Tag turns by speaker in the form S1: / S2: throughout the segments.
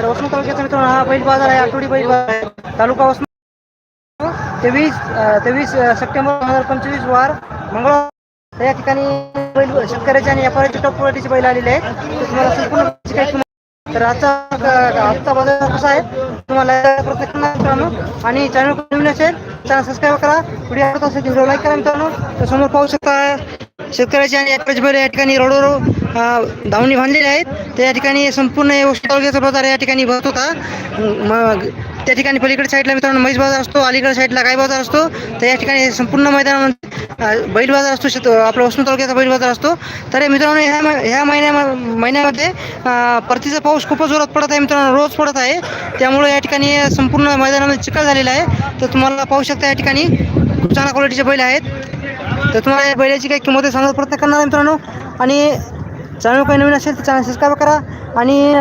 S1: तर वसमत तालुक्याचा मित्रांनो हा बैल बाजार आहे आठवडी बैल बाजार आहे. तालुका वसमत तेवीस तेवीस सप्टेंबर दोन हजार पंचवीस वार मंगळवार. या ठिकाणी बैल शेतकऱ्याचे आणि व्यापाऱ्याचे टॉप क्वालिटीचे बैल आलेले आहेत. तुम्हाला संपूर्ण काही तर आजचा आजचा बाजार कसा आहे? तुम्हाला प्रयत्न करणार मित्रांनो आणि चॅनल नवीन असेल चॅनल सबस्क्राईब करा. व्हिडिओ आवडत असेल व्हिडिओ लाईक करा मित्रांनो. तर समोर पाहू शकता शेतकऱ्याचे आणि व्यापाऱ्याचे बैल या ठिकाणी रोडवर धावणी बांधलेले आहेत. त्या ठिकाणी संपूर्ण हे वस्तू बाजार या ठिकाणी भरत होता. मग त्या ठिकाणी पलीकडे साईडला मित्रांनो म्हैस बाजार असतो अलीकडे साईडला गाय बाजार असतो. तर या ठिकाणी संपूर्ण मैदानामध्ये बैल बाजार असतो शेत आपला वसंत तालुक्याचा बैल बाजार असतो. तर मित्रांनो ह्या ह्या महिन्या महिन्यामध्ये परतीचा पाऊस खूपच जोरात पडत आहे मित्रांनो रोज पडत आहे. त्यामुळे या ठिकाणी संपूर्ण मैदानामध्ये चिखल झालेला आहे. तर तुम्हाला पाहू शकता या ठिकाणी खूप चांगल्या क्वालिटीचे बैल आहेत. तर तुम्हाला या बैलाची काही किंमत आहे सांगण्याचा प्रयत्न करणार आहे मित्रांनो. आणि चॅनल काही नवीन असेल तर चॅनल सबस्क्राईब करा. आणि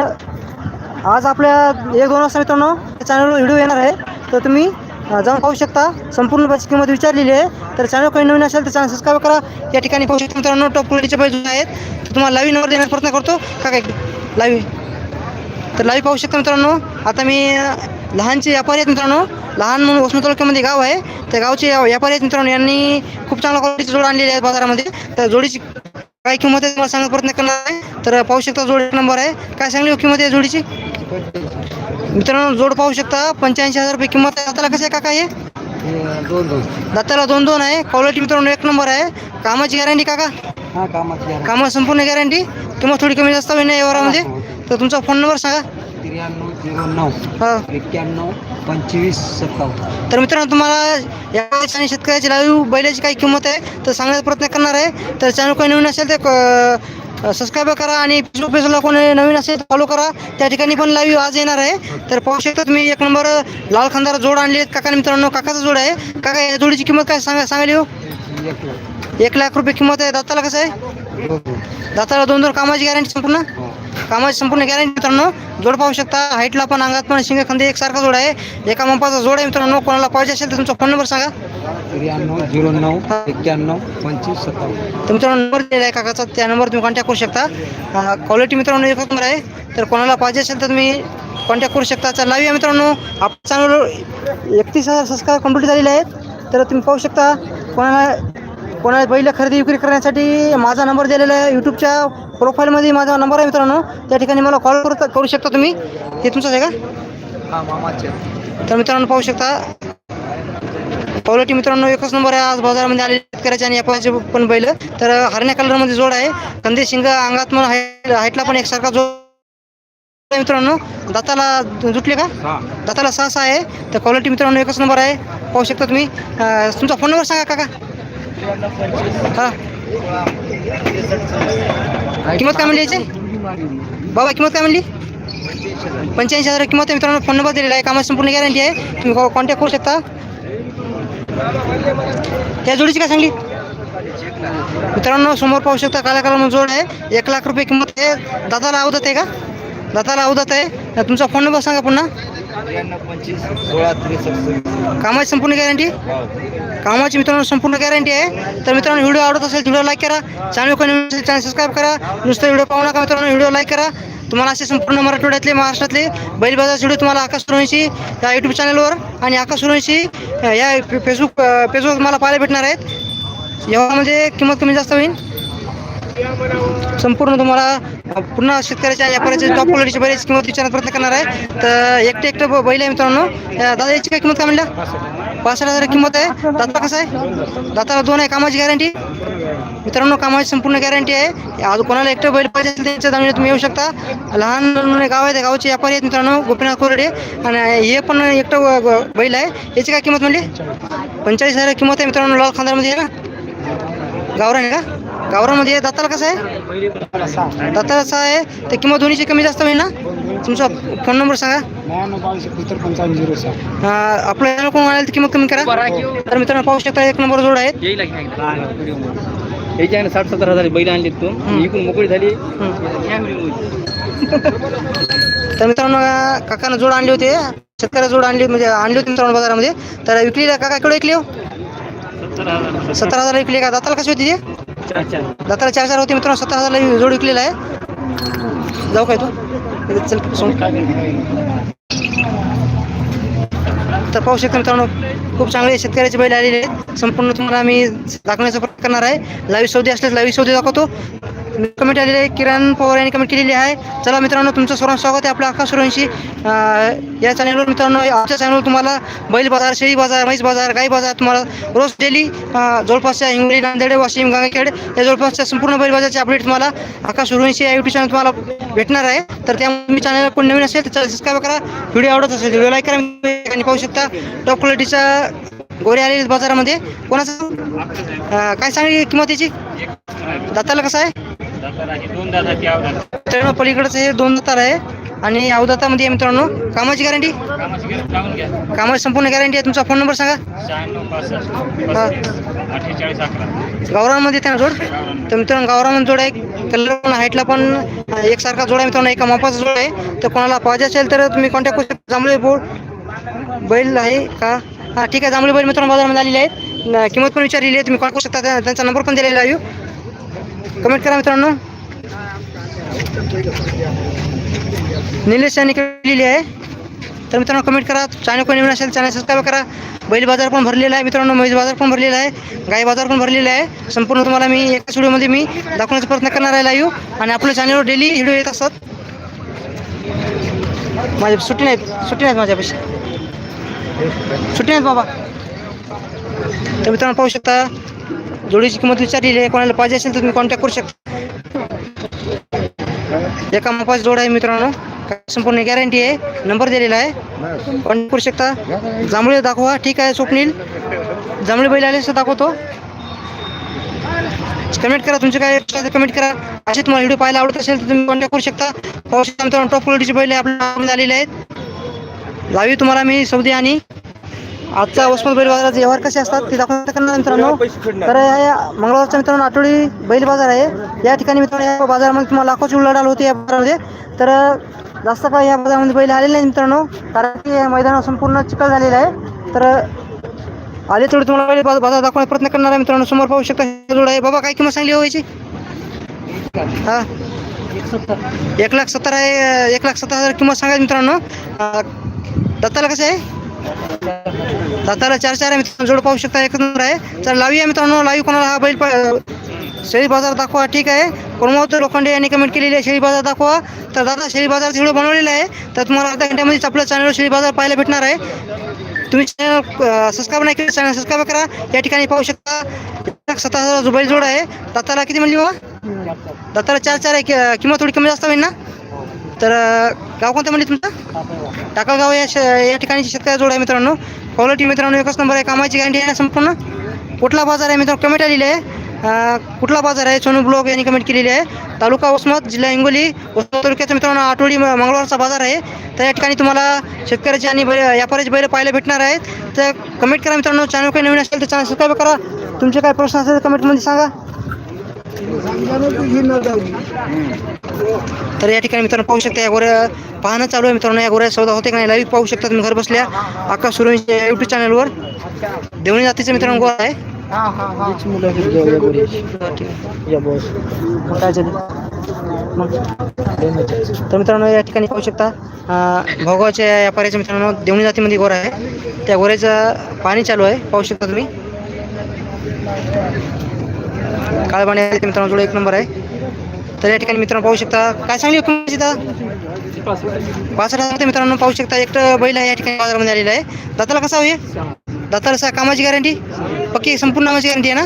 S1: आज आपल्या एक दोन वाजता मित्रांनो चॅनलवर व्हिडिओ येणार आहे. तर तुम्ही जाऊन पाहू शकता. संपूर्ण बैलाची किंमत विचारलेली आहे. तर चॅनल काही नवीन असेल तर चॅनल सबस्क्राईब करा. या ठिकाणी पाहू शकता मित्रांनो टॉप क्वालिटीचे पाहिजे आहेत. तर तुम्हाला लाईव्ह नंबर देण्याचा प्रयत्न करतो. का काय लाईव्ह तर लाईव्ह पाहू शकता मित्रांनो. आता मी लहानचे व्यापारी आहेत मित्रांनो. लहान म्हणून वसमत तालुक्यामध्ये गाव आहे. त्या गावचे व्यापारी आहेत मित्रांनो. यांनी खूप चांगल्या क्वालिटीची जोड आणलेली आहे बाजारामध्ये. तर जोडीची काय किंमत आहे तुम्हाला सांगण्याचा प्रयत्न करणार आहे? तर पाहू शकता जोड नंबर आहे. काय सांगली हो किंमत आहे जोडीची? मित्रांनो जोड पाहू शकता. पंच्याऐंशी हजार रुपये किंमत आहे. दाताला कसं आहे काका हे?
S2: दोन दोन
S1: दाताला दोन दोन आहे. क्वालिटी मित्रांनो एक नंबर आहे. कामाची गॅरंटी काका?
S2: हा कामाची
S1: कामाची संपूर्ण गॅरंटी किंमत थोडी कमी जास्त व्यवहारामध्ये? तर तुमचा फोन नंबर सांगा.
S2: त्र्याण्णव झिरो नऊ.
S1: हा.
S2: एक्क्याण्णव पंचवीस सत्तावन्न.
S1: तर मित्रांनो तुम्हाला या आणि शेतकऱ्याची लाईव्ह बैलाची काही किंमत आहे तर सांगण्याचा प्रयत्न करणार आहे. तर चॅनल काही नवीन असेल तर सबस्क्राईब करा आणि फेसबुक पेजला कोणी नवीन असेल तर फॉलो करा. त्या ठिकाणी पण लाईव्ह आज येणार आहे. तर पाहू शकता तुम्ही एक नंबर लाल खांदार जोड आणली आहेत काका मित्रांनो काकाचा जोड आहे. काका या जोडीची किंमत काय सांगा सांगाली हो?
S2: एक
S1: लाख. रुपये किंमत आहे. दाताला कसं आहे?
S2: दोन दोन
S1: दाताला दोन दोन कामाची गॅरंटी संपूर्ण?
S2: हो.
S1: कामाची संपूर्ण गॅरंटी मित्रांनो. जोड पाहू शकता हाईटला पण अंगात पण शिंगे खांदे एकसारखा जोड आहे. एका मंपाचा जोड आहे मित्रांनो कोणाला पाहिजे असेल तर तुमचा फोन नंबर सांगा.
S2: त्र्याण्णव झिरो नऊ एक्क्याण्णव पंचवीस सत्तावन्न.
S1: तर मित्रांनो नंबर दिलेला आहे काकाचा त्या नंबर तुम्ही कॉन्टॅक्ट करू शकता. क्वालिटी मित्रांनो एक नंबर आहे. तर कोणाला पाहिजे असेल तर तुम्ही कॉन्टॅक्ट करू शकता. तर लाईव्ह मित्रांनो. आपण चॅनल एकतीस हजार सबस्क्राईब कंप्लीट झालेले आहेत. तर तुम्ही पाहू शकता कोणाला कोणाला बैल खरेदी विक्री करण्यासाठी माझा नंबर दिलेला आहे. यूट्यूबच्या प्रोफाईलमध्ये माझा नंबर आहे मित्रांनो. त्या ठिकाणी मला कॉल करू करू शकता तुम्ही? हे तुमचंच आहे का?
S2: हा मामाचे
S1: तर मित्रांनो पाहू शकता. क्वालिटी मित्रांनो एकच नंबर आहे. आज बाजारामध्ये आलेले शेतकऱ्याचे आणि व्यापाऱ्याचे पण बैल. तर हरण्या कलरमध्ये जोड आहे. कंदे शिंग अंगात पण हाईट हाईटला पण एकसारखा जोड मित्रांनो. दाताला जुटले का? दाताला सहा सहा आहे. तर क्वालिटी मित्रांनो एकच नंबर आहे. पाहू शकता तुम्ही. तुमचा फोन नंबर सांगा काका? हां. किंमत काय म्हणली याची? बाबा किंमत काय म्हणली? पंच्याऐंशी हजार किंमत आहे मित्रांनो. फोन नंबर दिलेला आहे. कामाची संपूर्ण गॅरंटी आहे. तुम्ही कॉन्टॅक्ट करू शकता. त्या जोडीची काय सांगली? मित्रांनो समोर पाहू शकता काला जोड आहे. एक लाख रुपये किंमत आहे. दादाला अवदत आहे का? दादाला अवदत आहे. तुमचा फोन नंबर सांगा पुन्हा.
S2: सोळा
S1: कामाची संपूर्ण गॅरंटी कामाची मित्रांनो संपूर्ण गॅरंटी आहे. तर मित्रांनो व्हिडिओ आवडत असेल व्हिडिओ लाईक करा. चॅनल चॅनल सबस्क्राईब करा. नुसतं व्हिडिओ पाहू नका मित्रांनो व्हिडिओ लाईक करा. तुम्हाला असे संपूर्ण मराठवाड्यातले महाराष्ट्रातले बैल बाजारचे व्हिडिओ तुम्हाला आकाश सुरवंशी या यूट्यूब चॅनलवर आणि आकाश सुरवंशी या फेसबुक पेजवर तुम्हाला पाहायला भेटणार आहेत. यामध्ये किंमत कमी जास्त होईल. संपूर्ण तुम्हाला पुन्हा शेतकऱ्याच्या व्यापाऱ्याचे टॉप क्वालिटीची बरेच किंमत विचारण्याचा प्रयत्न करणार आहे. तर एकटे एकटं ब- बैल आहे मित्रांनो. दादा याची काय किंमत काय म्हणल्या? पासष्ट हजार किंमत आहे. दाता कसं आहे? दाताला दोन आहे कामाची गॅरंटी मित्रांनो कामाची संपूर्ण गॅरंटी आहे. आज कोणाला एकटं बैल पाहिजे असेल त्यांच्या जमिनीत तुम्ही येऊ शकता. लहान गाव आहे त्या गावचे व्यापारी आहेत मित्रांनो गोपीनाथ कोरडे. आणि हे पण एकटं बैल आहे. याची काय किंमत म्हणली? पंचेचाळीस हजार किंमत आहे मित्रांनो लाल खांदारमध्ये आहे का? गावरान आहे का? गावरामध्ये दाताला कसं आहे? दाताला असं आहे? तर किंमत दोन्हीची कमी जास्त होईल ना? तुमचा फोन नंबर सांगा.
S2: नव्याण्णव बावीस एकोणसत्तर पंचावन्न झिरो सहा
S1: अं, आपलं channel कोण आलं तर किंमत कमी करा. तर मित्रांनो पाहू शकता एक नंबर जोड आहेत.
S3: आहे साठ सत्तर हजार बैल आणली तू. इकून मोकळी झाली.
S1: तर मित्रांनो काकानं जोड आणली होती. शेतकऱ्या जोड आणली म्हणजे आणली होती मित्रांनो बाजारामध्ये. तर विकली का? काका केवढं विकली हो? सत्तर हजार. विकली का? दाताला कशी होती ती? दाताला चार हजार होती मित्रांनो सतरा हजारला जोड विकलेला आहे. जाऊ काय तू? चल सोड. तर पाहू शकता मित्रांनो खूप चांगले शेतकऱ्याचे बैल आलेले आहेत. संपूर्ण तुम्हाला आम्ही दाखवण्याचा प्रयत्न करणार आहे. लाईव्ह सौदे असल्यास लाईव्ह सौदे दाखवतो. कमेंट आलेली आहे. किरण पवार यांनी कमेंट केलेली आहे. चला मित्रांनो तुमचं सर्वांचं स्वागत आहे आपल्या आकाश सुरांशी या चॅनलवर मित्रांनो आमच्या चॅनलवर तुम्हाला बैल बाजार शेळी बाजार म्हैस बाजार गाई बाजार तुम्हाला रोज डेली जवळपासच्या हिंगोली नांदेड वाशिम गंगाखेड या जवळपासच्या संपूर्ण बैल बाजारचे अपडेट तुम्हाला आकाश सुरवंशी या युट्यूब चॅनल तुम्हाला भेटणार आहे. तर त्यामुळे मी चॅनलला कोण नवीन असेल तर सबस्क्राईब करा. व्हिडिओ आवडत असेल व्हिडिओ लाईक करा. आणि पाहू शकता. टॉप क्वालिटीचा गोरे आलेले बाजारामध्ये. कोणाचं? काय सांगली किंमत याची? दाताला कसं आहे? मित्रांनो पलीकडचं हे दोन दातार आहे आणि अवदातामध्ये आहे मित्रांनो कामाची गॅरंटी कामाची संपूर्ण गॅरंटी आहे. तुमचा फोन नंबर सांगा. गावरामध्ये त्यांना जोड. तर मित्रांनो गावरामध्ये जोड आहे. कलर हाईटला पण एकसारखा जोड आहे मित्रांनो. एका मापाचा जोड आहे. तर कोणाला पाहिजे असेल तर तुम्ही कॉन्टॅक्ट करू शकता. जांभळे बोर्ड. बैल आहे का? हां ठीक आहे. जांभळे बैल मित्रांनो बाजारामध्ये आलेले आहेत. किंमत पण विचारलेली आहे. तुम्ही कॉल करू शकता. त्या- त्यांचा नंबर पण दिलेला आहे. कमेंट करा मित्रांनो. निलेश यांनी लिहिली आहे. तर मित्रांनो कमेंट करा. चॅनल कोणी नवीन असेल चॅनल सबस्क्राईब करा. बैल बाजार पण भरलेला आहे मित्रांनो म्हैस बाजार पण भरलेला आहे. गाई बाजार पण भरलेला आहे. संपूर्ण तुम्हाला मी एकाच व्हिडिओमध्ये मी दाखवण्याचा प्रयत्न करणार आहे लाईव्ह आणि आपल्या चॅनलवर डेली व्हिडिओ येत असतात. माझ्या सुट्टी नाहीत. सुट्टी नाहीत माझ्यापेक्षा सुट्टी नाहीत बाबा. तर मित्रांनो पाहू शकता. जोडीची किंमत विचारलेली आहे. कोणाला पाहिजे असेल तर तुम्ही कॉन्टॅक्ट करू शकता. एका मापाची जोड आहे मित्रांनो. संपूर्ण गॅरंटी आहे. नंबर दिलेला आहे. कॉन्टॅक्ट करू शकता. जांभळे दाखवा. ठीक आहे स्वप्नील. जांभळे बैल आले असं दाखवतो. कमेंट करा. तुमचे काय कमेंट करा. असे तुम्हाला व्हिडिओ पाहायला आवडत असेल तर तुम्ही कॉन्टॅक्ट करू शकता. पाहू शकता टॉप क्वालिटीचे बैल आपल्या आलेले आहेत. लावी तुम्हाला मी सौदी आणि आजचा वसमत बैल बाजाराचे व्यवहार कसे असतात ते दाखवण्याचा करणार मित्रांनो. तर या मंगळवारचा मित्रांनो आठवडी बैल बाजार आहे. या ठिकाणी मित्रांनो या बाजारामध्ये तुम्हाला लाखोची उलाढाल होते या बाजारामध्ये. तर जास्त काय या बाजारामध्ये बैल आलेले नाही मित्रांनो. कारण की या मैदानावर संपूर्ण चिखल झालेला आहे. तर आले थोडे तुम्हाला बैल बाजार दाखवण्याचा प्रयत्न करणार आहे मित्रांनो. समोर पाहू शकता हे जोड आहे. बाबा काय किंमत सांगली हो याची? हां. एक लाख सत्तर आहे एक लाख सत्तर हजार किंमत सांगायची मित्रांनो. दत्ताला कसं आहे? दाताला चार चार आहे मित्रांनो जोड पाहू शकता एक नंबर आहे. तर लावी आहे मित्रांनो लाईव्ह कोणाला हा बैल शेळी बाजार दाखवा ठीक आहे. प्रमोद लोखंडे यांनी कमेंट केलेली आहे शेळी बाजार दाखवा. तर दादा शेळी बाजार व्हिडिओ बनवलेला आहे तर तुम्हाला अर्धा घंट्यामध्येच आपल्या चॅनलवर शेळी बाजार पाहायला भेटणार आहे. तुम्ही चॅनल सबस्क्राईब नाही केलं चॅनल सबस्क्राईब करा. या ठिकाणी पाहू शकता सतरा हजार जो बैल जोड आहे. दाताला किती म्हणली बाबा? दाताला चार चार आहे कि- किंमत थोडी कमी जास्त होईल ना? तर गाव कोणतं म्हणजे तुमचं? टाकळगाव या श या ठिकाणी शेतकऱ्या जोड आहे मित्रांनो. क्वालिटी मित्रांनो एकच नंबर आहे. कामाची गॅरंटी आहे संपूर्ण? कुठला बाजार आहे मित्रांनो? कमेंट आलेली आहे. कुठला बाजार आहे? सोनू ब्लॉग यांनी कमेंट केलेली आहे. तालुका वसमत जिल्हा हिंगोली वसमत तालुक्याचा मित्रांनो आठवडी मंगळवारचा बाजार आहे. तर या ठिकाणी तुम्हाला शेतकऱ्याचे आणि बैल व्यापाऱ्याचे बैल पाहायला भेटणार आहेत. तर कमेंट करा मित्रांनो. चॅनल काही नवीन असेल तर चॅनल सबस्क्राईब करा. तुमचे काय प्रश्न असेल तर कमेंटमध्ये सांगा. तर या ठिकाणी मित्रांनो पाहू शकता या गोऱ्या पाहणं चालू आहे मित्रांनो. या गोऱ्या सौदा होते का नाही लाईव्ह पाहू शकता तुम्ही घर बसल्या. आकाश सुरवींच्या यूट्यूब चॅनलवर देवणी जातीचं मित्रांनो गोरा आहे. तर मित्रांनो या ठिकाणी पाहू शकता भोगावच्या व्यापाऱ्याच्या मित्रांनो देवणी जातीमध्ये गोरा आहे. त्या गोऱ्याचं पाणी चालू आहे. पाहू शकता तुम्ही. काळबाणी आहे मित्रांनो जोड एक नंबर आहे. तर या ठिकाणी मित्रांनो पाहू शकता काय सांगली किंमत म्हणजे पासष्ट हजार मित्रांनो पाहू शकता एकटं बैल आहे या ठिकाणी बाजारामध्ये आलेला आहे. दाताला कसा होईल दाताला सा कामाची गॅरंटी पक्की संपूर्ण कामाची गॅरंटी आहे ना?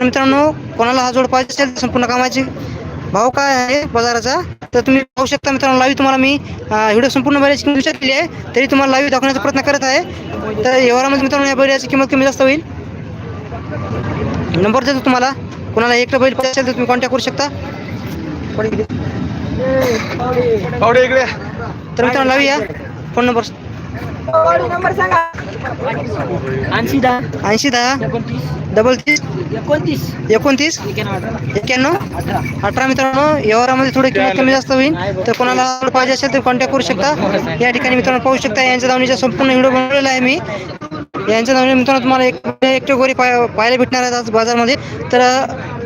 S1: मित्रांनो कोणाला हा जोड पाहिजे असेल तर संपूर्ण कामाची. भाव काय आहे बाजाराचा? तर तुम्ही पाहू शकता मित्रांनो लाईव्ह तुम्हाला मी व्हिडिओ संपूर्ण बैलाची किंमत विचारलेली आहे. तरी तुम्हाला लाईव्ह दाखवण्याचा प्रयत्न करत आहे. तर व्यवहारामध्ये मित्रांनो या बैलाची किंमत कमी जास्त होईल. नंबर देतो तुम्हाला. कोणाला एकटं बैल पाहिजे असेल तर तुम्ही कॉन्टॅक्ट करू शकता. किती? तर मित्रांनो लावूया. फोन नंबर
S3: ऐंशी दहा
S1: ऐंशी दहा डबल तीस
S3: एकोणतीस.
S1: एकोणतीस.
S3: एक्क्याण्णव
S1: अठरा मित्रांनो व्यवहारामध्ये थोडी किंमत कमी जास्त होईल. तर कोणाला पाहिजे असेल तर कॉन्टॅक्ट करू शकता. या ठिकाणी मित्रांनो पाहू शकता यांच्या धावणीचा संपूर्ण व्हिडिओ बनवलेला आहे मी. यांच्या धावणी मित्रांनो तुम्हाला एक एकटे गोरी पाय पाहायला भेटणार आहेत आज बाजारमध्ये. तर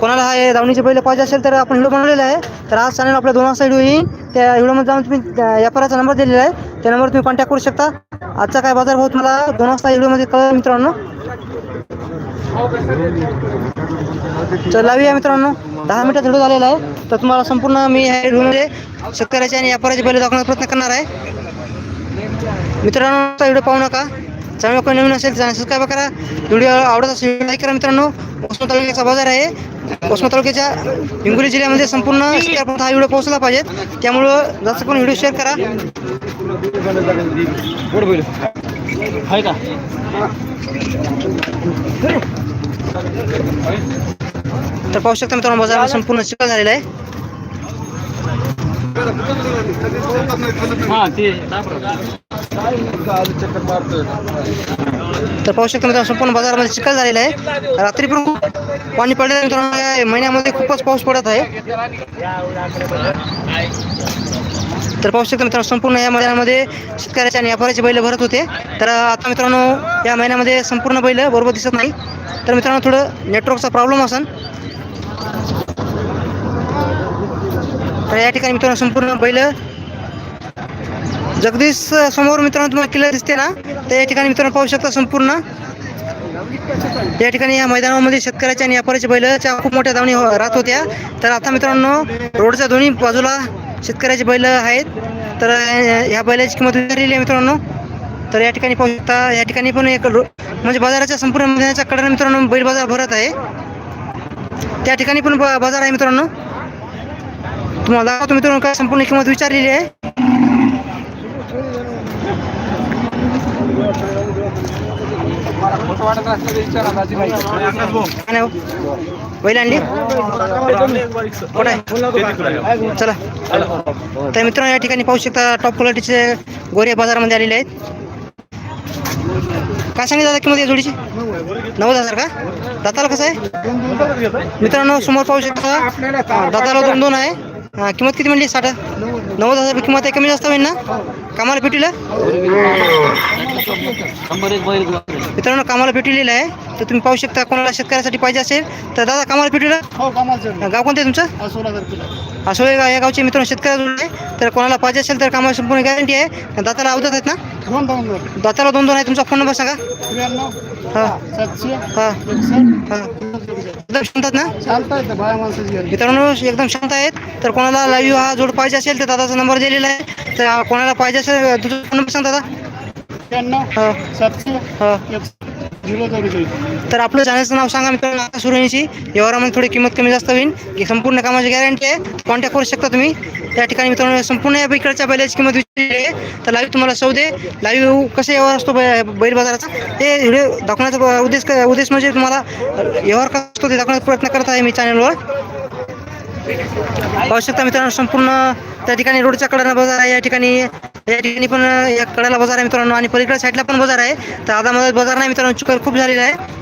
S1: कोणाला हा धावणीचे पहिले पाहिजे असेल तर आपण व्हिडिओ बनवलेला आहे. तर आज चॅनल आपल्या दोन वाजता व्हिडिओ येईल त्या व्हिडिओमध्ये जाऊन तुम्ही व्यापाराचा नंबर दिलेला आहे. त्या नंबरवर तुम्ही कॉन्टॅक्ट करू शकता. आजचा काय बाजार भाव तुम्हाला दोन वाजता व्हिडिओमध्ये कळ मित्रांनो. तर लावूया मित्रांनो. दहा मिनिटात व्हिडिओ झालेला आहे. तर तुम्हाला संपूर्ण मी ह्या व्हिडिओमध्ये शेतकऱ्याचे आणि व्यापाराचे पहिले दाखवण्याचा प्रयत्न करणार आहे. मित्रांनो आता व्हिडिओ पाहू नका. चॅनल कोणी नवीन असेल चॅनल सबस्क्राईब करा. व्हिडिओ आवडत असेल लाईक करा मित्रांनो. उस्मा तालुक्याचा बाजार आहे. उस्मा तालुक्याच्या हिंगोली जिल्ह्यामध्ये संपूर्ण हा व्हिडिओ पोहोचला पाहिजे. त्यामुळं जास्त पण व्हिडिओ शेअर करा. तर पाहू शकता मित्रांनो बाजार संपूर्ण चिखल झालेला आहे.
S3: हा ते
S1: तर पाहू शकता मित्रांनो संपूर्ण बाजारामध्ये चिखल झालेला आहे. रात्री पण खूप पाणी पडलेलं मित्रांनो. या महिन्यामध्ये खूपच पाऊस पडत आहे. तर पाहू शकता मित्रांनो संपूर्ण या महिन्यामध्ये शेतकऱ्याचे आणि व्यापाऱ्याचे बैल भरत होते. तर आता मित्रांनो या महिन्यामध्ये संपूर्ण बैल बरोबर दिसत नाही. तर मित्रांनो थोडं नेटवर्कचा प्रॉब्लेम असेल तर या ठिकाणी मित्रांनो संपूर्ण बैल जगदीश समोर मित्रांनो तुम्हाला किल्ला दिसते ना? तर या ठिकाणी मित्रांनो पाहू शकता संपूर्ण. या ठिकाणी या मैदानामध्ये शेतकऱ्याच्या आणि व्यापाऱ्याच्या बैलाच्या खूप मोठ्या धावणी हो- राहत होत्या. तर आता मित्रांनो रोडच्या दोन्ही बाजूला शेतकऱ्याचे बैल आहेत. तर ह्या बैलाची किंमत विचारलेली आहे मित्रांनो. तर या ठिकाणी पाहू शकता या ठिकाणी पण एक रो- म्हणजे बाजाराच्या संपूर्ण मैदानाच्या कडेने मित्रांनो बैल बाजार भरत आहे. त्या ठिकाणी पण ब- बाजार आहे मित्रांनो. तुम्हाला दाखवतो मित्रांनो काय संपूर्ण किंमत विचारलेली आहे काय नाही हो? बैल आणली चला. तर मित्रांनो या ठिकाणी पाहू शकता टॉप क्वालिटीचे गोरे बाजारामध्ये आलेले आहेत. काय सांगितलं दादा किंमत या जोडीची? नव्वद हजार का? दाताला कसं आहे? मित्रांनो समोर पाहू शकता दाताला दोन दोन आहे. किंमत किती म्हणली? साठ? नव्वद हजार किंमत आहे कमी जास्त होईल ना? कामाला पेटीला
S3: शंभर एक बैल
S1: मित्रांनो कामाला पेटलेलं आहे. तर तुम्ही पाहू शकता कोणाला शेतकऱ्यासाठी पाहिजे असेल तर दादा कामाला पेटलेलं गाव कोणतं आहे तुमचं? असो या या गावचे मित्रांनो शेतकऱ्याजवळ आहे. तर कोणाला पाहिजे असेल तर कामाला संपूर्ण गॅरंटी आहे. दाताला अवधत आहेत ना? दाताला दोन दोन आहे. तुमचा फोन नंबर सांगा. हां. हां. हां. एकदम शांत आहेत ना? मित्रांनो एकदम शांत आहेत. तर कोणाला लाईव्ह हा जोड पाहिजे असेल तर दादाचा नंबर दिलेला आहे. तर कोणाला पाहिजे असेल तुझा नंबर सांग दादा. हां. हां. तर आपलं चॅनलचं नाव सांगा मित्रांनो आता व्यवहारामध्ये थोडी किंमत कमी जास्त होईल. की संपूर्ण कामाची गॅरंटी आहे. कॉन्टॅक्ट करू शकता तुम्ही. त्या ठिकाणी मित्रांनो संपूर्ण या इकडच्या बैलाची किंमत विचारली आहे. तर लाईव्ह तुम्हाला सौदे लाईव्ह कसे व्यवहार असतो बै- बैल बाजाराचा ते व्हिडिओ दाखवण्याचा उद्देश उद्देश म्हणजे तुम्हाला व्यवहार कसा असतो ते दाखवण्याचा प्रयत्न करत आहे मी चॅनलवर पाहू शकता मित्रांनो संपूर्ण त्या ठिकाणी रोडच्या कडेला बाजार आहे. या ठिकाणी या ठिकाणी पण या कडेला बाजार आहे मित्रांनो. आणि पलीकडे साईडला पण बाजार आहे. तर आता मध्ये बाजार नाही मित्रांनो चिकल खूप झालेला आहे.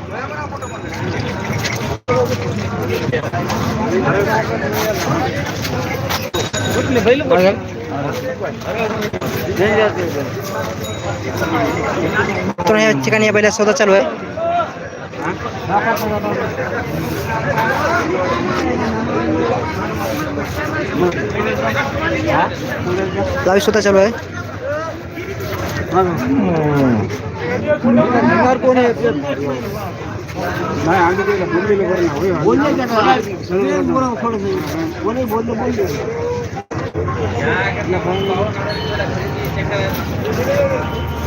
S1: या ठिकाणी या बैला सौदा चालू आहे. লাইভ শোতে বললে বললে বললে বললে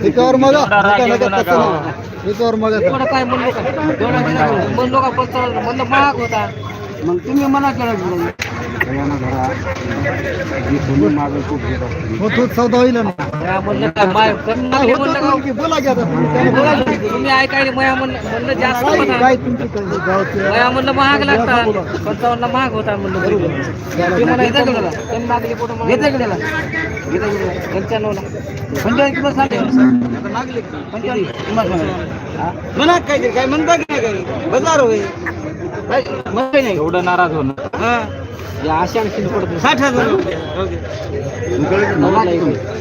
S2: पिकावर मग. पिकावर मग.
S3: काय म्हणलो का म्हणलो का म्हणलं महाग होता.
S2: मग तुम्ही मना केला सगळ्यांना धरा जी सोडून मागे खूप घेत असते
S4: हो तो चौदा होईल ना
S3: मया म्हणलं काय माय पण मागले म्हणलं का?
S4: की बोला की आता
S3: बोला की, तुम्ही ऐकायला मया म्हणलं म्हणलं जास्त होता.
S4: काय तुमची गावचे
S3: मया म्हणलं महाग पंचावन्न महाग होता म्हणलं बरोबर ते म्हणा येतं का त्याला? त्यांनी मागले? पंच्याण्णवला. पंच्याण्णव किंमत सांगते. पंच्याण्णव किंमत म्हणा. हा? म्हणा काय ते, काय म्हणता की नाही काही? बाजार होय. काय? म्हणत काही नाही.
S2: एवढं नाराज होणं
S3: हा. या अशा आणखीन पडतो. साठ हजार.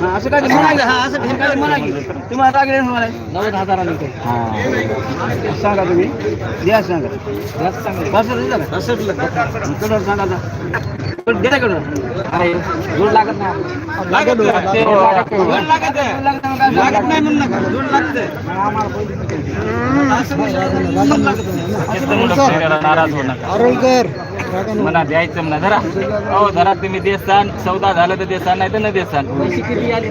S3: हा, असं काय हा, असं काय ते म्हणा की. तुम्हाला लागले नव्वद हजाराला. सांगा तुम्ही. द्या सांगा. जास्त सांगा. सांगा द्या अरे जोड लागत नाही. लागत नाही. जोड लागत नाही. जोड लागत नाही. लागत नाही म्हणून नका. जोड लागत
S2: नाराज होणार म्हणा द्यायचं म्हणा. धरा. हो धरा तुम्ही देसान. सौदा झालं तर देसान नाही तर न देसान.
S3: पैसे किती आले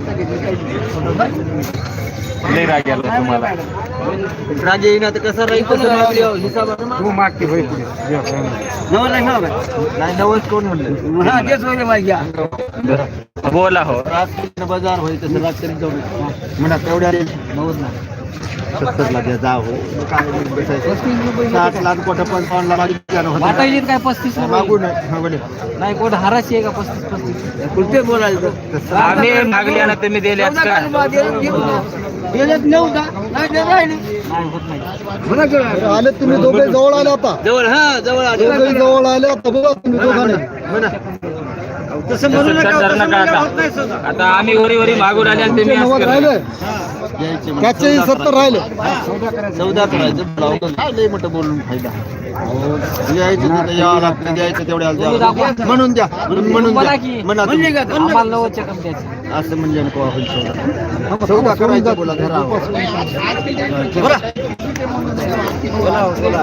S2: लय राग आला तुम्हाला.
S3: राजे येईन आता कसं राहील
S2: तू मागते होय
S3: नवद नाही का? नाही कोण म्हणलं? हा तेच होईल माझ्या
S2: बोला हो.
S3: रात्री बाजार होईल तसं रात्री जाऊ
S4: म्हणा तेवढ्या
S3: नवद नाही.
S4: सत्तरला द्या जा हो काय बसायचं. साठ लाख कोटा पंचावन्न लाख
S3: वाटा येईल काय पस्तीस
S4: मागू
S3: नाही कोण हाराची आहे का पस्तीस पस्तीस? कुठे बोलायचं
S2: आम्ही ना. तुम्ही
S3: नऊ का नाही राहिले. नाही.
S4: आले तुम्ही दोघे जवळ आले आता.
S3: जवळ हा जवळ आले.
S4: दोघे जवळ आले आता बघा तुम्ही दोघांनी.
S3: तसं म्हणू नका
S2: आता. आम्ही वरी वरी मागून आले आणि तुम्ही
S4: राहिले त्याचे सत्तर राहिले.
S3: चौदा करायचं. काय लय मोठं बोलून फायदा द्यायचं तिथं यावं लागतं द्यायचं तेवढ्या. म्हणून द्या. म्हणून म्हणा
S4: द्या.
S3: की.
S4: म्हणा
S3: म्हणजे
S4: तुम्ही. असं म्हणजे नको होईल सौदा सौदा करायचा बोला धरा बोला बोला बोला.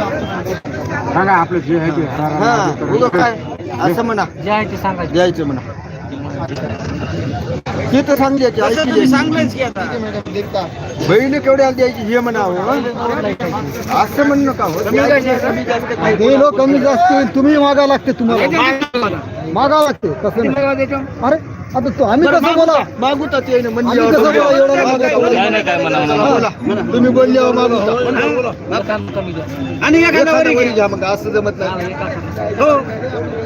S2: सांगा आपलं जे आहे ते
S4: हा उगं काय? असं म्हणा.
S3: जे आहे ते सांगायचं
S4: द्यायचं म्हणा. ते तर सांगले की ऐकली आहे.
S3: सांगलंच की आता.
S4: बहिणी केवढ्या द्यायची हे म्हणा असं म्हण नका हो. हे लोक कमी जास्त. तुम्ही मागा लागते तुम्हाला. मागा लागते. कसं नाही. अरे आता तू आम्ही कसं बोला मागू तर ते म्हणजे आम्ही कसं बोला एवढं. हा. तुम्ही बोलल्यावर मागू तर.
S3: कमी द्या
S4: आणि एखादा वरी घ्या मग असं जमत नाही.
S3: आपण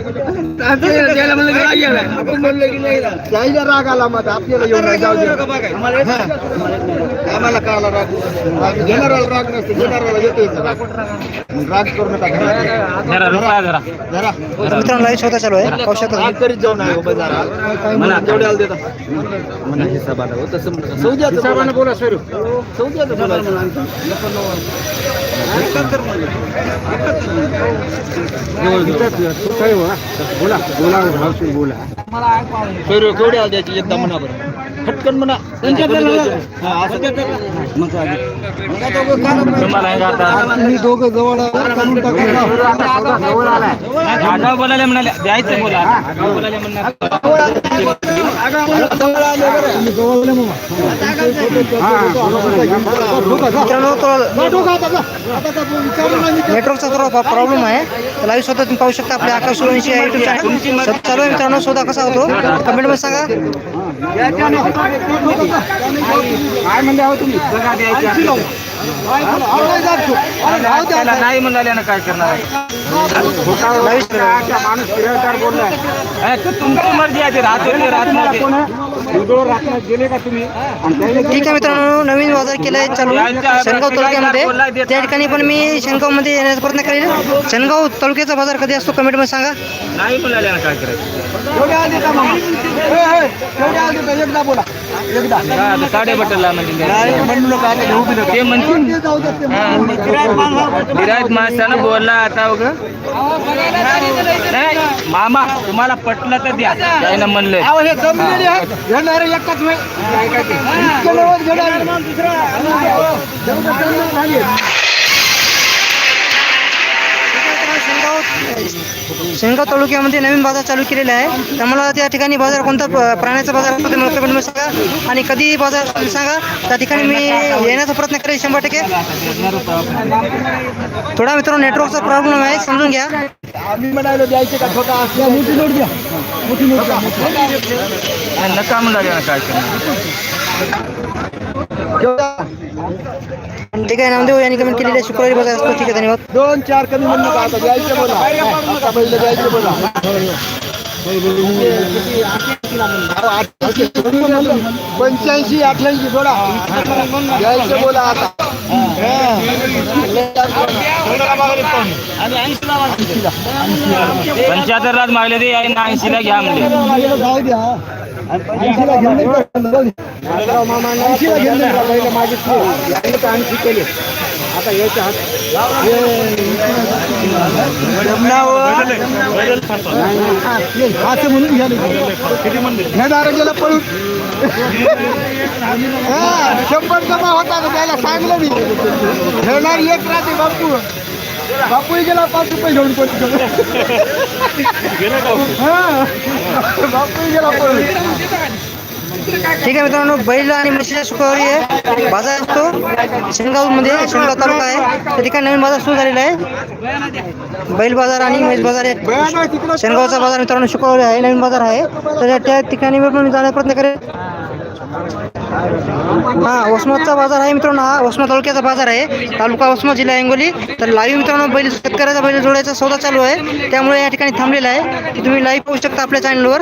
S4: त्याला राग आला मग आपल्याला येऊन नाही जाऊ दे. हा. आम्हाला का आला राग राग जनरल राग नसते जनरल येते राग करू नका.
S2: जरा जरा.
S4: जरा.
S1: मित्रांनो लाईव्ह शोधा चालू आहे.
S4: राग करीत जाऊ नये हो तेवढे आलं देता. हो तसं म्हणा. सौद्याचं हिसाबानं बोला. सर. सौद्याचं बोला.
S2: बोला बोला भावशी बोला.
S4: केवढे आलं एकदा म्हणा बरं. फटकन म्हणा.
S2: आता
S4: तुम्ही दोघं जवळ.
S2: आगाव बोलायला म्हणाले द्यायचं बोला. बोलायला म्हणणार
S1: नेटवर्कचा थोडा प्रॉब्लेम आहे. लाईव्ह स्वतः तुम्ही पाहू शकता आपल्या आकाश युट्यूब चॅनल चालू आहे मित्रांनो शोधा कसा होतो? कमेंटमध्ये सांगा.
S2: काय म्हणजे तुम्ही? त्याला नाही म्हणाले ना काय करणार आहे? माणूस फिरवतार बोललाय अरे, तुमची मर्जी आहे ते राहत होते राहत नव्हते. गेले का तुम्ही
S1: ठीक आहे मित्रांनो नवीन बाजार केलाय चालू शेनगाव तालुक्यामध्ये त्या ठिकाणी पण मी शेनगावमध्ये येण्याचा प्रयत्न करेल शेनगाव तालुक्याचा बाजार कधी असतो कमेंटमध्ये सांगा
S2: नाही म्हणाले ना काय करायचं
S4: एवढे आले का मामा? ए, ए, एवढे आले का? एकदा बोला
S2: हा, साडे बटरला म्हणजे ते म्हणतील
S4: ते
S2: माणसानं बोलला आता उग नाही मामा तुम्हाला पटलं तर द्या त्यानं म्हणलंय
S4: अहो, एकच वेळ.
S1: शेनगाव शेनगाव तालुक्यामध्ये नवीन बाजार चालू केलेला आहे. तर मला त्या ठिकाणी बाजार कोणता प्राण्याचा बाजार असतो ते मला कमेंटमध्ये सांगा. आणि कधी बाजार सांगा. त्या ठिकाणी मी येण्याचा प्रयत्न करेल शंभर टक्के. थोडा मित्रांनो नेटवर्कचा प्रॉब्लेम आहे समजून घ्या.
S3: नका म्हणला काय
S1: ठीक आहे नामदेव यांनी कमेंट केलेली आहे शुक्रवारी बघा असतो ठीक आहे धन्यवाद
S4: दोन चार कमी म्हणू नका आता द्यायचं बोला बोला पंच्याऐंशी अठ्याऐंशी सोडा द्यायचं बोला आता.
S3: पंच्याहत्तर लाच मागले ते आणि ऐंशीला घ्या म्हणजे
S4: जाऊ द्या ऐंशीला घेऊन ऐंशी केले. आता याच्या हात असं म्हणून घ्या ह्या दाराच्याला पळून हा, शंभर जमा होता तर त्याला सांगलं मी घेणार एक राहते बापू बापूही गेला पाच रुपये घेऊन कोणी हा बापूही गेला पळून
S1: ठीक आहे मित्रांनो बैल आणि म्हशीच्या शुक्रवारी आहे. बाजार असतो. शेनगावमध्ये शेनगाव तालुका आहे. त्या ठिकाणी नवीन बाजार सुरू झालेला आहे. बैल बाजार आणि म्हैस बाजार आहे शेणगावचा बाजार मित्रांनो शुक्रवारी आहे नवीन बाजार आहे. तर त्या- त्या ठिकाणी पण जाण्याचा प्रयत्न करेल हा वसमतचा बाजार आहे मित्रांनो हा. वसमत तालुक्याचा बाजार आहे. तालुका वसमत जिल्हा हिंगोली. तर लाईव्ह मित्रांनो बैल शेतकऱ्याचा बैल जोडायचा सौदा चालू आहे. त्यामुळे या ठिकाणी थांबलेला आहे. की तुम्ही लाईव्ह पाहू शकता आपल्या चॅनलवर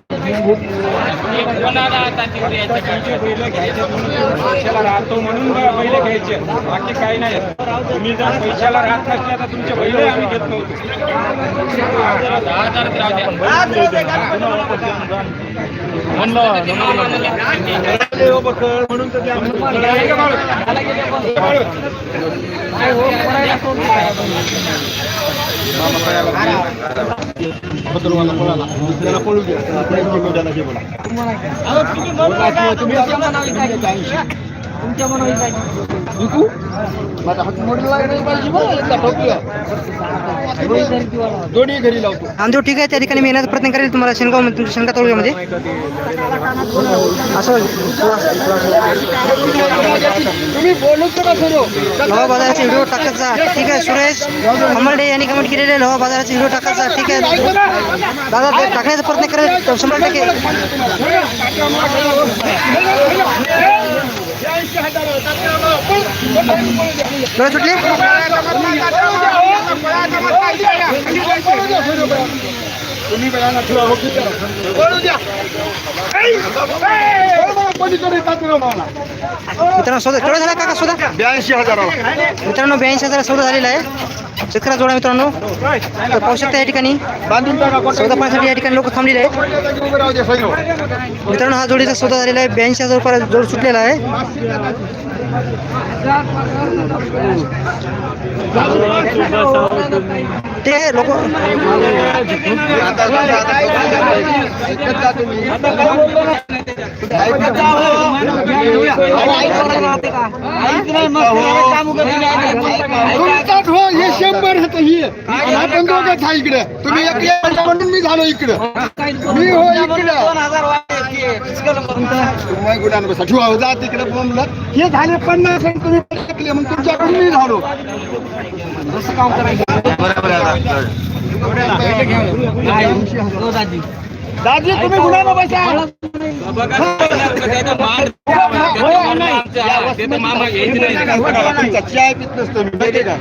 S3: पैशाला राहतो म्हणून पहिले घ्यायचे बाकी काही नाही तुम्ही जर पैशाला राहत नसल्या तर तुमचे पहिले आम्ही घेत नव्हतो म्हणून तर तुम्ही
S4: दोन्ही घरी लावतो.
S1: आमदेव ठीक आहे त्या ठिकाणी मी येण्याचा प्रयत्न करेल तुम्हाला शेनगाव तुमच्या शेनगाव तालुक्यामध्ये असं
S4: तुम्ही बोलूच नका सुरू.
S1: लोहा बाजाराचे व्हिडिओ टाकायचा. ठीक आहे सुरेश अमरडे यांनी कमेंट केलेले लोहा बाजाराचे व्हिडिओ टाकायचा. ठीक आहे. दादा टाकण्याचा प्रयत्न करेल. शंभर टक्के. सुटले
S4: तुम्ही वेळाला ठेवा हो, किती करा. बोलू द्या कोणीतरी तात्पुरं मला
S1: मित्रांनो सौदा केवढा झाला काका सौदा
S4: ब्याऐंशी हजाराला
S1: मित्रांनो ब्याऐंशी हजार सौदा झालेला आहे शेतकऱ्या जोडा मित्रांनो. तर पाहू शकता या ठिकाणी सौदा पाहण्यासाठी या ठिकाणी लोक थांबलेले आहेत. मित्रांनो हा जोडीचा सौदा झालेला आहे. ब्याऐंशी हजार रुपयाला जोड सुटलेला आहे. ते लोक
S4: काम शंभर होतं ही. आपण दोघंच आहे इकडे. तुम्ही एक म्हणून मी झालो इकडं. मी हो इकडं. ठेवा हो, जा तिकडे बोंबलं हे झाले पन्नास आणि तुम्ही टाकले मग तुमच्याकडून मी झालो. काम करायचं. दाजी तुम्ही गुन्हा बसा. माहिती का?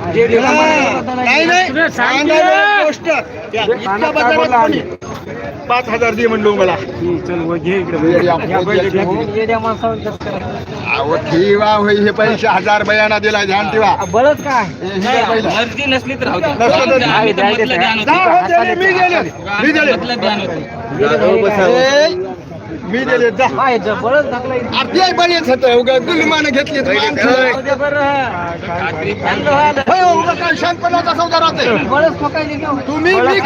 S4: नाही नाही. सांगायला गोष्ट. बाजारात कोणी पाच हजार दे म्हणलो मला. अहो ठेवा होय हे पैसे हजार बयाना दिला ध्यान ठेवा.
S5: बळच काय?
S3: मर्जी नसली तर राहू
S4: नसलं. जा, हो, मी दिले मी
S3: मधलं
S4: मी दिले जा. अर्धी बळीच होतं उगा गुलमानं घेतली हो, उगा काय शांतपणाचा सौदा राहते
S5: बळच ठोकायले घेऊ
S4: तुम्ही मी.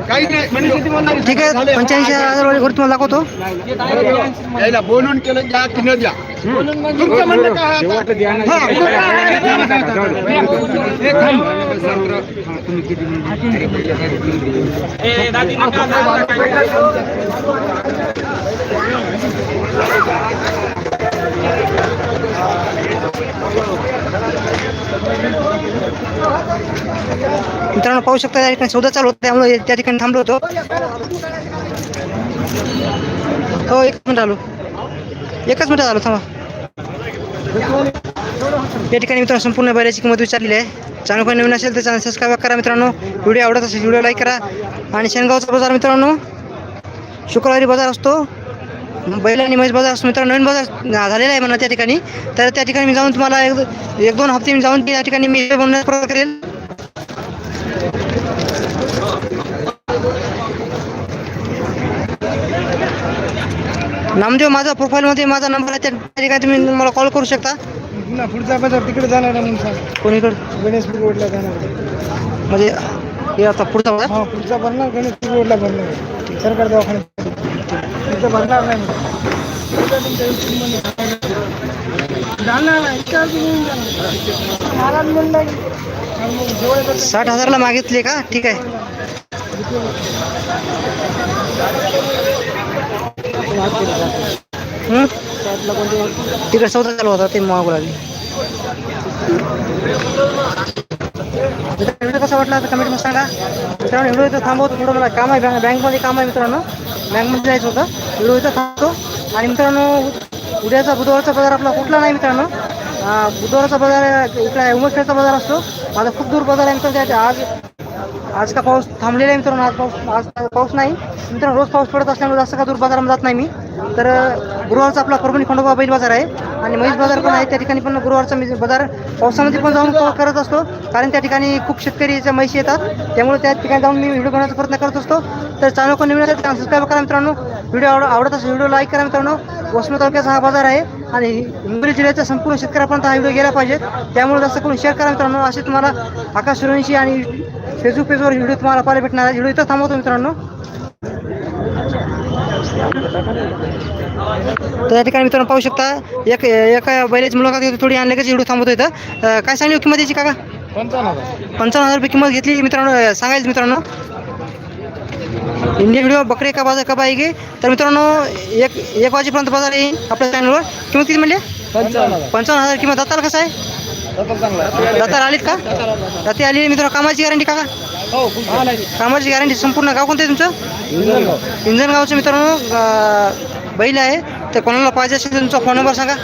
S1: ठीक आहे. पंच्याऐंशी हजार वर तुम्हाला दाखवतो.
S4: बोलून केलं घ्या की न द्या. तुमचं म्हणणं काय
S1: मित्रांनो पाहू शकता त्या ठिकाणी सौदा चालू होता त्यामुळे त्या ठिकाणी थांबलो होतो. हो एक मिनिट आलो. एकच मिनिट आलो थांबा. या ठिकाणी मित्रांनो संपूर्ण बैलाची किंमत विचारलेली आहे. चॅनल काही नवीन असेल तर चॅनल सबस्क्राईब करा मित्रांनो. व्हिडिओ आवडत असेल व्हिडिओ लाईक करा. आणि शेणगावचा बाजार मित्रांनो शुक्रवारी बाजार असतो. बैल आणि म्हैस बाजार असतो मित्रांनो. नवीन बाजार झालेला आहे म्हणा त्या ठिकाणी. तर त्या ठिकाणी मी जाऊन तुम्हाला एक एक दोन हप्ते मी जाऊन त्या ठिकाणी मी बनवण्याचा प्रयत्न करेल. नामदेव माझा प्रोफाईलमध्ये माझा नंबर आहे त्या तुम्ही मला कॉल करू शकता
S5: पुन्हा पुढचा बाजार तिकडे जाणार आहे म्हणून सांग
S1: कोणीकडं
S5: गणेशपूर रोडला जाणार आहे.
S1: म्हणजे हे आता पुढचा बाजार
S5: हा पुढचा भरणार गणेशपूर रोडला भरणार आहे. सरकार दवाखान्यात तिथं भरणार नाही जाणार नाही. इतक्या अजून येऊन जाणार. महाराज म्हणला की, आणि मग जेवढे करतात
S1: साठ हजारला मागितले का ठीक आहे तिकडे सौदा चालू होता ते मागू लागले. व्हिडिओ कसा वाटला तर कमेंटमध्ये सांगा. मित्रांनो व्हिडिओ इथं थांबवतो. थोडं मला काम आहे बँकमध्ये काम आहे मित्रांनो. बँकमध्ये जायचं होतं. व्हिडिओ इथं थांबतो. आणि मित्रांनो उद्याचा बुधवारचा बाजार आपला कुठला नाही मित्रांनो. बुधवारचा बाजार इकडे उमरखेडचा बाजार असतो. माझा खूप दूर बाजार आहे मित्रांनो. आज आज का पाऊस थांबलेला आहे मित्रांनो. आज पाऊस आज पाऊस नाही. मित्रांनो रोज पाऊस पडत असल्यामुळे जास्त का दूर बाजारामध्ये जात नाही मी. तर गुरुवारचा आपला परभणी खंडोबा बैल बाजार आहे. आणि म्हैस बाजार पण आहे. त्या ठिकाणी पण गुरुवारचा मी बाजार पावसामध्ये पण जाऊन करत असतो. कारण त्या ठिकाणी खूप शेतकरीच्या म्हैशी येतात. त्यामुळे त्या ठिकाणी जाऊन मी व्हिडिओ बनवण्याचा प्रयत्न करत असतो. तर चॅनल पण नवीन असेल सबस्क्राईब करा मित्रांनो. व्हिडिओ आवड आवडत असेल व्हिडिओ लाईक करा मित्रांनो. वसमत तालुक्याचा हा बाजार आहे. आणि हिंगोली जिल्ह्याच्या संपूर्ण शेतकऱ्यापर्यंत हा व्हिडिओ गेला पाहिजे. त्यामुळे जास्त करून शेअर करा मित्रांनो. असे तुम्हाला आकाश सुरवंशी आणि फेसबुक पेजवर व्हिडिओ तुम्हाला पाहायला भेटणार आहे. व्हिडिओ इथं थांबवतो मित्रांनो. तर या ठिकाणी मित्रांनो पाहू शकता एक एका बैलाची मुलाखत थोडी आणि लगेच व्हिडिओ थांबवतो इथं. काय सांगली हो किंमत याची काका? पंचावन्न हजार रुपये किंमत घेतली मित्रांनो सांगायचं मित्रांनो. इंडियन व्हिडिओ बकरे का बाजार कब आएगी तर मित्रांनो एक एक वाजेपर्यंत बाजार येईल आपल्या चॅनलवर किंमत किती म्हणले? पंचावन्न हजार. किंमत. दाताला कसं आहे? दाताला आलीत का? दाती आली मित्रांनो कामाची गॅरंटी काका? कामाची गॅरंटी संपूर्ण गाव कोणतं आहे तुमचं? इंजन गावचं मित्रांनो बैल आहे. तर कोणाला पाहिजे असेल तुमचा फोन नंबर सांगा.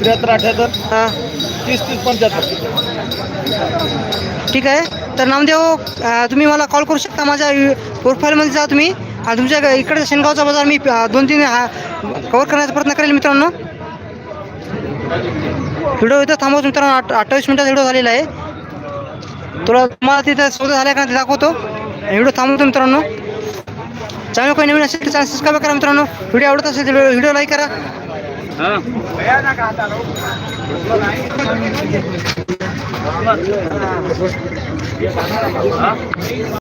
S4: त्र्याहत्तर अठ्याहत्तर
S1: हां.
S4: तीस तीस पंच्याहत्तर.
S1: ठीक आहे. तर नामदेव तुम्ही मला कॉल करू शकता माझ्या प्रोफाईलमध्ये जा तुम्ही. आणि तुमच्या इकडे शेनगावचा बाजार मी दोन तीन कवर करण्याचा प्रयत्न करेल मित्रांनो. व्हिडिओ इथं थांबवतो मित्रांनो आठ अठ्ठावीस मिनिटात व्हिडिओ झालेला आहे. तुला तुम्हाला तिथं सौदा झाल्या का ते दाखवतो. व्हिडिओ थांबवतो मित्रांनो. चॅनल काही नवीन असेल तर चॅनल सबस्क्राईब करा मित्रांनो. व्हिडिओ आवडत असेल तर व्हिडिओ लाईक करा.